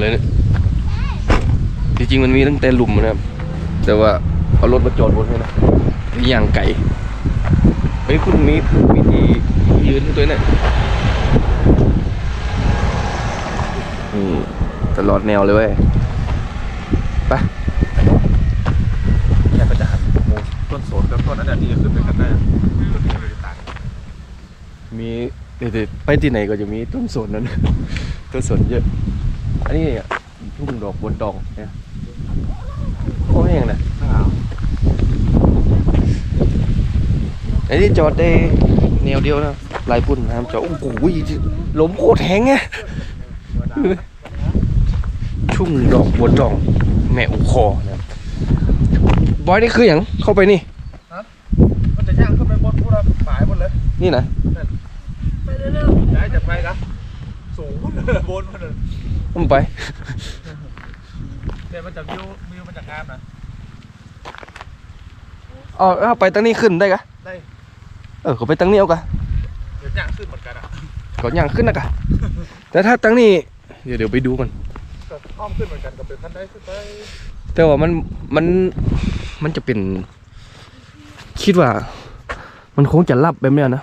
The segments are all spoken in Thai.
เลยเนี่ยจริงๆมันมีตั้งแต่หลุมนะครับ แต่ว่าเอารถมาจอดบนให้นะอย่างไก่เฮ้ยคุณมีมีที่ยืนให้ตัวเนี่ยนี่ตลอดแนวเลยเว้ยไปเนี่ยก็จะหันโมต้นโสนกับต้นนั้นที่จะขึ้นไปกันได้ต้นนี้เลยต่างมีเดี๋ยวๆไปที่ไหนก็จะมีต้นสนนั้นต้นสนเยอะ อันนี้อะทุ่งดอกบนดองเนี่ยโอ้ยยังไงข้าวไอ้นี่จอดได้แนวเดียวนะลายปุ่นนะครับจอดโอ้โหลมโคตรแห้งไงทุ่งดอกบนดอง แม่อุคอนะครับบอยนี่คืออย่างเข้าไปนี่มันจะย่างขึ้นไปบนพวกเราฝ่ายหมดเลย นี่นะย้ายจะไปนะสูงบนมันเลย ผมไปเนี่ยมันจะวิววิวมันจะงามนะอ๋อเอาไปตั้งนี้ขึ้นได้กะได้เออเขาไปตั้งนี้เอากะเดี๋ยวย่างขึ้นเหมือนกันอะก่อนย่างขึ้นนะกะแต่ถ้าตั้งนี้เดี๋ยวเดี๋ยวไปดูกันก็อ้อมขึ้นเหมือนกันกับเป็นขั้นได้ขึ้นไปแต่ว่ามันมันมันจะเป็น คิดว่า มันคงจะรับแบบเนี้ยนะ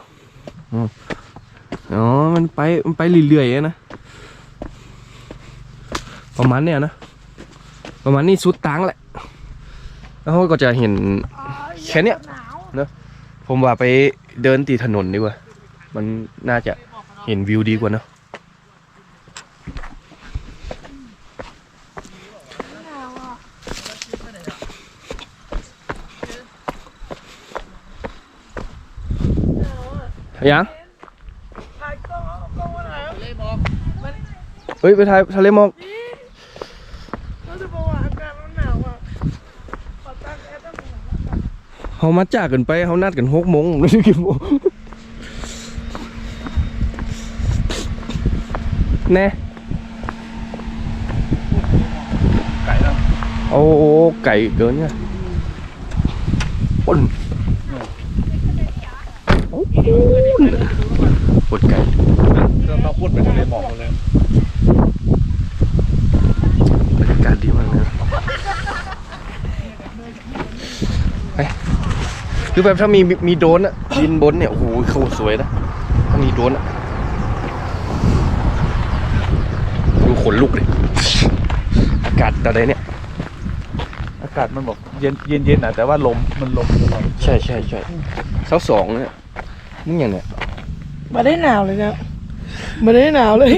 อืมอ๋อมันไปมันไปเรื่อยๆอะนะ ประมาณเนี้ยนะ ประมาณนี้สุดตังแหละ แล้วเขาก็จะเห็นแค่เนี้ยผมว่าไปเดินตีถนนดีกว่า มันน่าจะเห็นวิวดีกว่าเนอะยังถ่ายกล้องเอากล้องมาถ่ายเลยบอกเฮ้ย ไปถ่ายทะเลหมอก เราจะบอกว่าอากาศมันหนาวอะขอตั้งแอร์ตั้งหน่อยนะ เขามาจากกันไปเขานัดกันหกโมงผมไม่รู้กี่โมงแน่ไก่แล้วโอ้ไก่เกินเนี่ยปนโอ้โหปวดไก่เราต้องพูดไปทะเลหมอกหมดเลย บรรยากาศดีมากเลยนะไป คือแบบถ้ามีมีโดรนอะบินบนเนี่ยโอ้โหเขาสวยนะถ้ามีโดรนอะดูขนลุกเลยอากาศอะไรเนี่ย อากาศมันบอกเย็นเย็นเย็นอะแต่ว่าลมมันลมตลอดใช่ใช่ใช่เสาสองเนี่ยมึงอย่างเนี่ยมาได้หนาวเลยครับมาได้หนาวเลย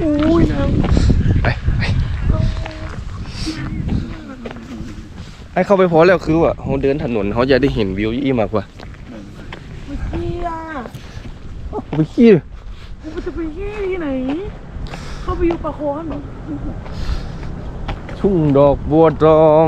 อุ้ยหนาว ไปไป ไอ้เข้าไปพอแล้วคือว่าเขาเดินถนนเขาจะได้เห็นวิวยี่มากกว่าไปขี้อะเอาไปขี้เลยกูจะไปขี้ที่ไหน เข้าไปอยู่ปะโคกันหรอทุ่งดอกบัวทอง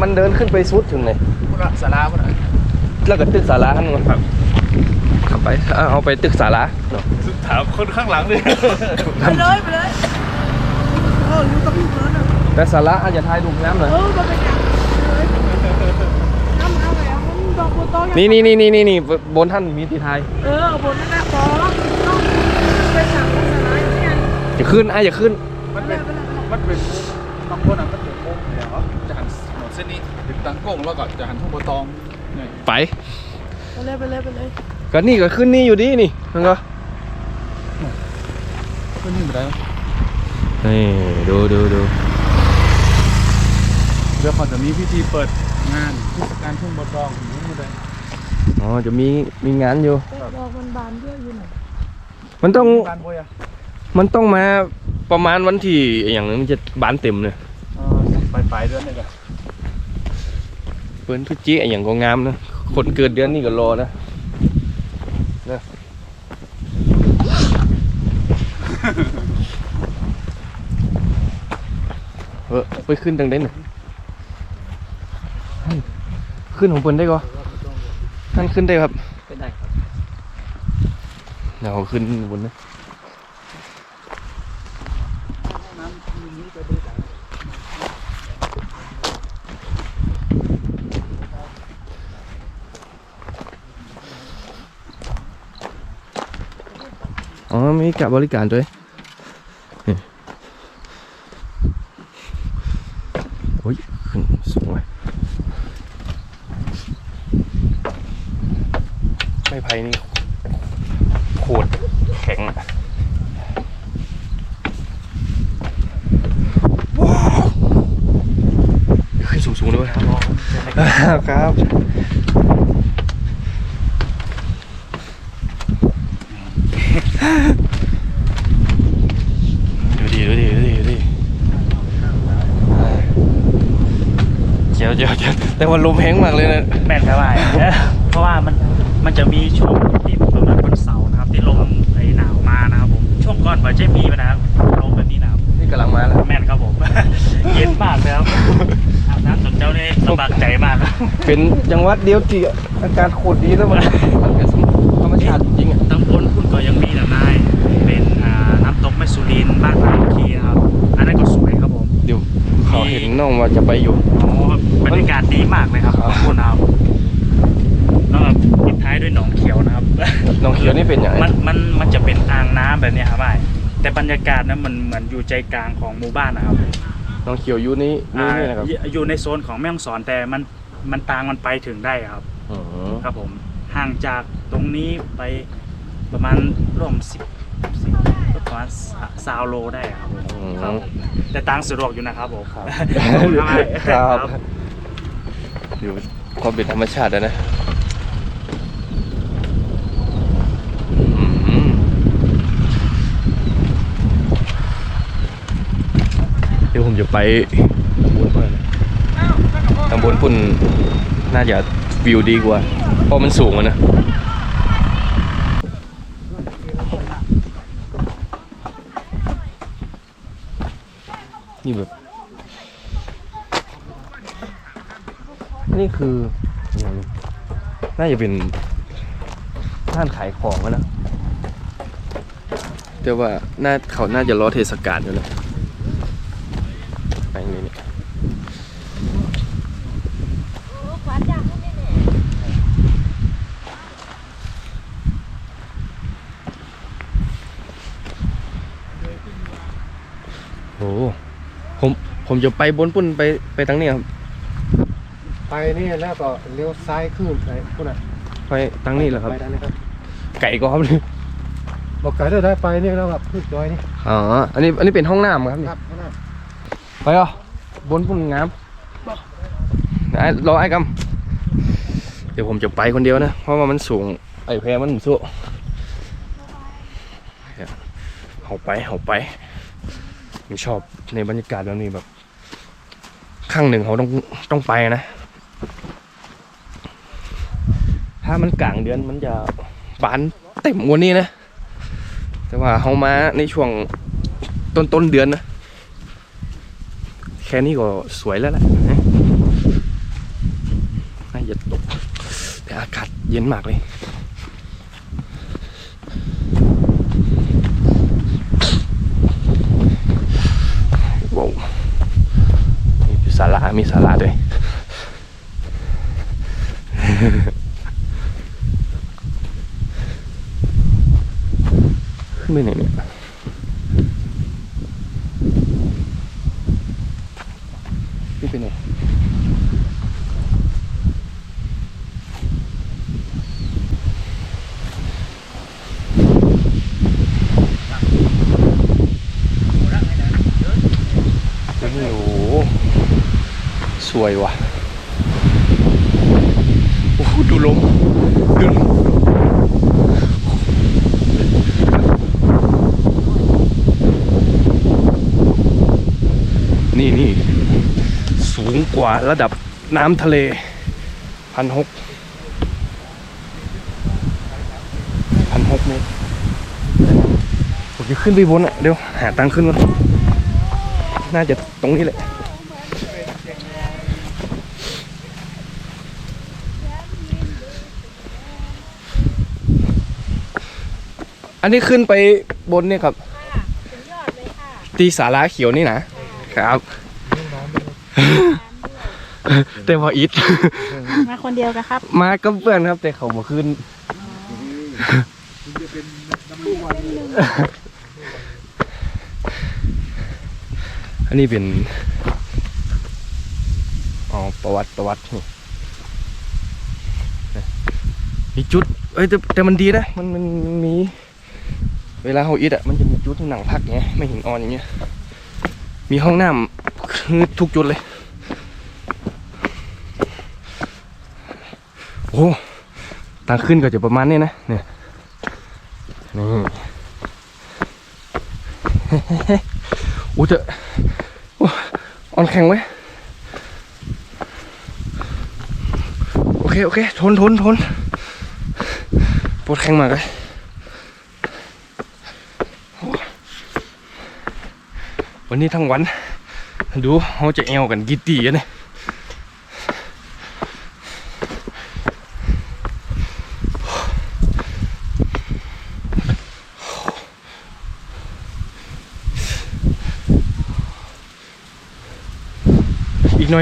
มันมันเดินขึ้นไปสุดถึงไหนพวกเราสาราพวกนั้นแล้วก็ตึกศาลาข้างบนครับขับไปเอาเอาไปตึกศาลาเนาะถามคนข้างหลังเลยไปเลยไปเลยเอออยู่กับพี่เฟิร์นอะแต่ศาลาอาจจะทายดูน้ำหน่อยเออมาไปกันเลยน้ำเอาไปเอามันดอกบัวตองนี่นี่นี่นี่นี่นี่บนท่านมีตีไทายเออบนนั่นแหละบอต้องไปสั่งโฆษณาอย่างเงี้ยจะขึ้นไอ้จะขึ้น มันเป็นมันเป็นบางคนอะ ก้งแล้วก็จะหันทุ่งบัวตองเนี่ยไป ไปเลยไปเลยไปเลยก็นี่ก็ขึ้นนี่อยู่ดีนี่นั่นก็ขึ้นนี่ไปได้นี่ดูดูดูเดี๋ยวเขาจะมีพิธีเปิดงานเทศกาลทุ่งบัวตองอย่างนี้มาเลยอ๋อจะมีมีงานอยู่ดอกมันบานเยอะอยู่ไหนมันต้องบานบวยอะมันต้องมาประมาณวันที่อย่างนี้มันจะบานเต็มเลยปลายปลายเดือนนี่แหละ เปิ้นทุจิไอ้อย่างก็งามนะคนเกิดเดือนนี้ก็รอนะนะเออไปขึ้นทางเด่นน่ะขึ้นของเปิ้นได้ก็ท่านขึ้นได้ครับเป็นได้ครับเดี๋ยวเอาขึ้นบนนะ มีกับบริการด้วยนี่โอ้ยขึ้นสูงเลยไม่ไผ่นี่โคตรแข็งอะว้าวขึ้นสูงๆด้วยครับครับ ดูดิดูดิดูดิดูดิเจียวเจียวเจียว แต่ว่าลมแห้งมากเลยนะ แม่นครับไอ้เพราะว่ามันมันจะมีช่วงที่ประมาณวันเสาร์นะครับที่ลมไอ้หนาวมานะครับผมช่วงก่อนว่าจะมีนะครับลมแบบนี้นะครับนี่กำลังมาแล้วแม่นครับผม เย็นมากเลยครับอาบน้ำสดเจ้านี่ลำบากใจมากนะเป็นจังหวัดเดียวที่อากาศโคตรดีแล้วมันมันเป็นธรรมชาติจริงๆอะตำบลคุณก็ยังมีนะนายเป็นอ่าน้ำตกแม่สุรินทร์บ้านพระคีนะครับอันนั้นก็สวยครับผมเดี๋ยวเขาเห็นน้องว่าจะไปอยู่โอ้ บรรยากาศดีมากเลยครับครับขอบคุณครับแล้วก็ปิดท้ายด้วยหนองเขียวนะครับน้องเขียวนี่เป็นอย่างไรมันมันมันจะเป็นอ่างน้ำแบบเนี้ยครับไอ้แต่บรรยากาศนั้นมันเหมือนอยู่ใจกลางของหมู่บ้านนะครับน้องเขียวอยู่นี่นี่อ่านี่นะครับอยู่อยู่ในโซนของแม่ฮ่องสอนแต่มันมันทางมันไปถึงได้ครับอืมครับผมห่างจากตรงนี้ไปประมาณร่วมสิบสิบประมาณซาวโลได้ครับผมอืมครับผมแต่ตังค์สะดวกอยู่นะครับผมครับขอบคุณครับไอยู่ความเป็นธรรมชาติอะนะเดี๋ยวผมจะไปตำบลปุ่นน่าจะวิวดีกว่า เพราะมันสูงอะนะนี่แบบ นี่คืออย่างน่าจะเป็นร้านขายของอะนะแต่ว่าน่าเขาน่าจะรอเทศกาลอยู่นะไปอย่างนี้เนี่ยโอ้ผมผมจะไปบนปุ่นไปไปทางนี้ครับไป นี่แล้วก็เลี้ยวซ้ายขึ้นไปพุ่นอะไปทางนี้เหรอครับ ไปทางนี้ครับไก่ก็ครับนี่บอกไก่ได้ได้ไปนี่แล้วครับขึ้นจอยนี่อ๋ออันนี้อันนี้เป็นห้องน้ำครับนี่ครับข้างหน้าไปอะบนพุ่นงามไอ้รอไอ้กำเดี๋ยวผมจะไปคนเดียวนะ เพราะว่ามันสูง ไอ้แพมันสู้เอาไปเอาไปผมชอบในบรรยากาศแบบนี้แบบครั้งหนึ่งเขาต้องต้องไปนะ ถ้ามันกลางเดือนมันจะบานเต็มกว่านี้นะ แต่ว่าเขามาในช่วงต้นต้นเดือนนะ แค่นี้ก็สวยแล้วแหละนะน่าจะตก แต่อากาศเย็นมากเลยว้าวมีศาลามีศาลาด้วย ขึ้นไปไหนเนี่ยขึ้นไปไหนโอ้โหสวยว่ะ โอ้โหดูลมดูลมนี่นี่ สูง กว่าระดับน้ำทะเลพันหกพันหกเมตรผมจะขึ้นไปบนอะเดี๋ยวหาตังค์ขึ้นก่อนน่าจะตรงนี้แหละอันนี้ขึ้นไปบนเนี่ยครับถึงยอดเลยค่ะตีสาราเขียวนี่นะครับ แต่พออิดมาคนเดียวกันครับ มากับเพื่อนครับ แต่เขามาขึ้นคุณจะเป็นนักอันนี้เป็นอ๋อประวัติประวัตินี่มีจุดเอ้ยแต่แต่มันดีนะมันมันมันมี เวลาเขาอิดอะมันจะมีจุดที่หนังพักไงไม่หินอ่อนอย่างเงี้ยมีห้องน้ำคือทุกจุดเลย โอ้ทางขึ้นก็จะประมาณนี้นะเนี่ยนี่โอ้จะอ้อ่อนแข็งไว้โอเค โอเค ทนทนทนปวดแข็งมากเลยวันนี้ทั้งวัน ดูเขาจะแอวกันกี่ตีอะเนี่ยอีกหน่อยเดียวอีกหน่ย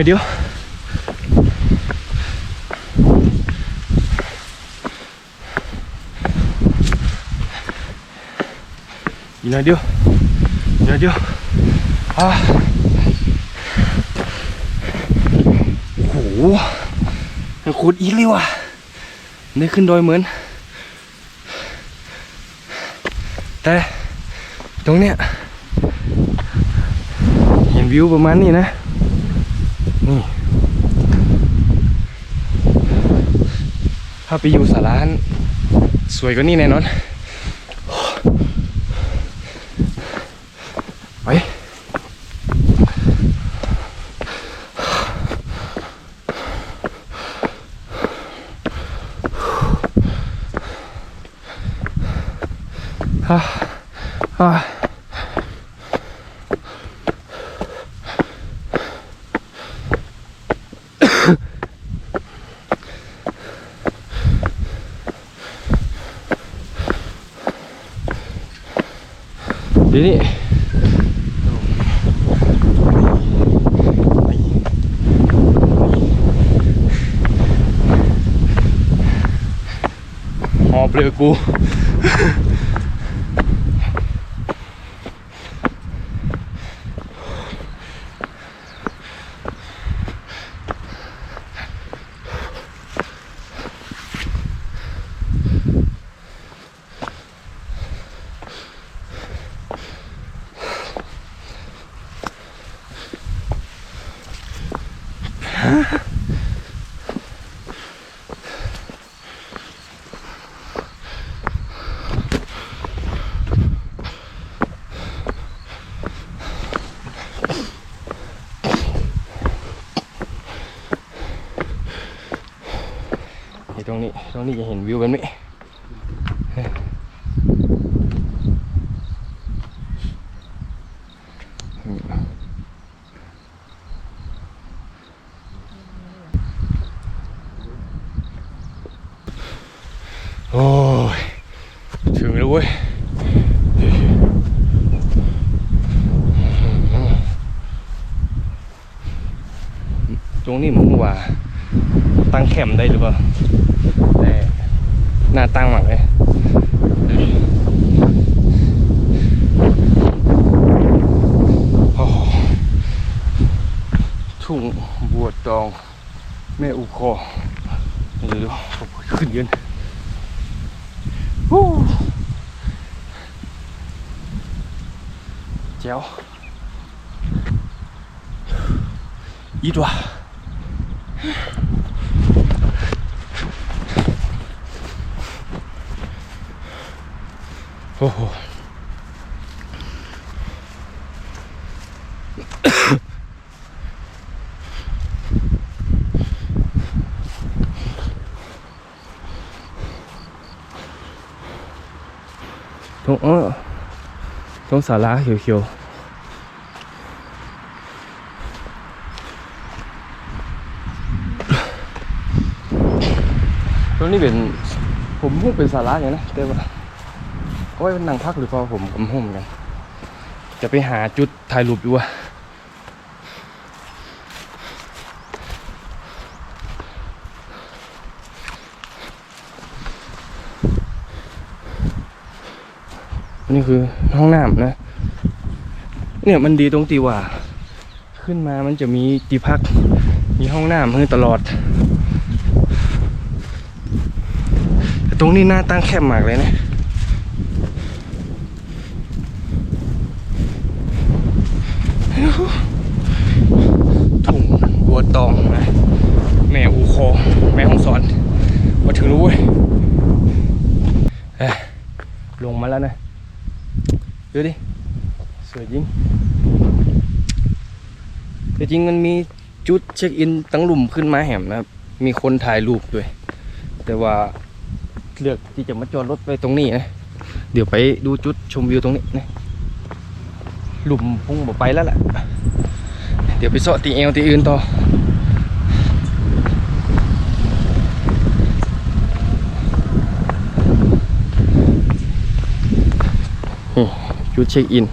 เดียวอีกหน่อยเดียวอ่าโอ้โหมันโคตรอีเลยว่ะได้ขึ้นดอยเหมือน แต่ตรงเนี้ยเห็นวิวประมาณนี้นะ ถ้าไปอยู่สาร้าน สวยกว่านี้แน่นอน ห ตรงนี้ตรงนี้จะเห็นวิวแบบนี้โอ้ยถึงแล้วเว้ยตรงนี้ผมว่า ตั้งแคมป์ได้หรือเปล่าแต่หน้าตั้งหมากเลยโอ้โหทุ่งบัวตองแม่อุคอเดี๋ยวๆขึ้นยืนเจ้าอีดว่ะ โอ้โหตรงเออตรงศาลาเขียวๆตรงนี้เป็นผมพูดเป็นศาลาอย่างนะแต่ว่า โอ้ยมันนั่งพักหรือเปล่าผมกำห้มอนกัน จะไปหาจุดถ่ายรูปอยู่อะนี่คือห้องน้ำนะ เนี่ยมันดีตรงที่ว่า ขึ้นมามันจะมีที่พัก มีห้องน้ำให้ตลอด แต่ตรงนี้หน้าตั้งแคบมากเลยนะ ทุ่งบัวตองนะแม่อูคอ แม่ห้องสอน มาถึงรู้เว้ยเอ้ยลงมาแล้วนะ ดูดิ สวยจริงแต่จ ริงมันมีจุดเช็คอินตั้งหลุมขึ้นมาแหมนะครับ มีคนถ่ายรูปด้วย แต่ว่าเลือกที่จะมาจอดรถไปตรงนี้นะ เดี๋ยวไปดูจุดชมวิวตรงนี้นะหลุมพุ่งบอกไปแล้วแหละเดี๋ยวไปเสาะตีเอวตีอื่นต่อจุดเช็คอิน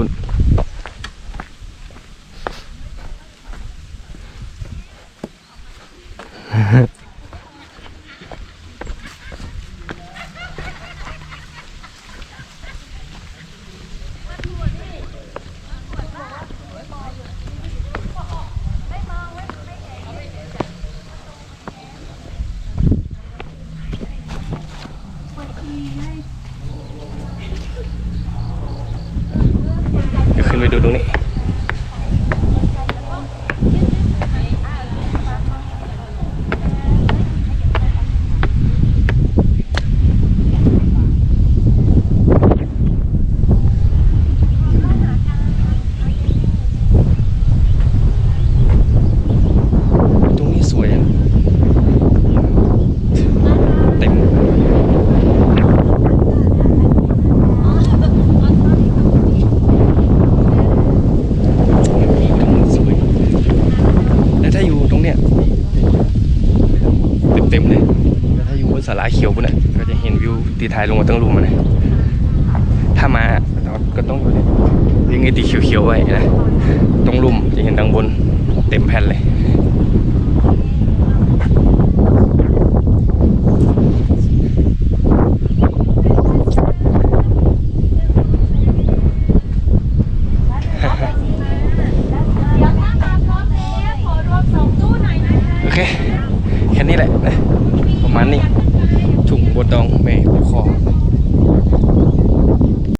นปุ่นบนปุ่นเดี๋ยวขึ้นไปดูตรงนี้ ตรงนี้สวยอะเต็ม สวยแล้วถ้าอยู่ตรงเนี้ยเต็มๆเลยแล้วถ้าอยู่บนสาราเขียวบนนะก็จะเห็นวิวตีท้ายลงมาตั้งรูมมันนะถ้ามาเราก็ต้องยิงไอตีเขียวๆไว้นะตรงลุมจะเห็นดังบนเต็มแผ่นเลย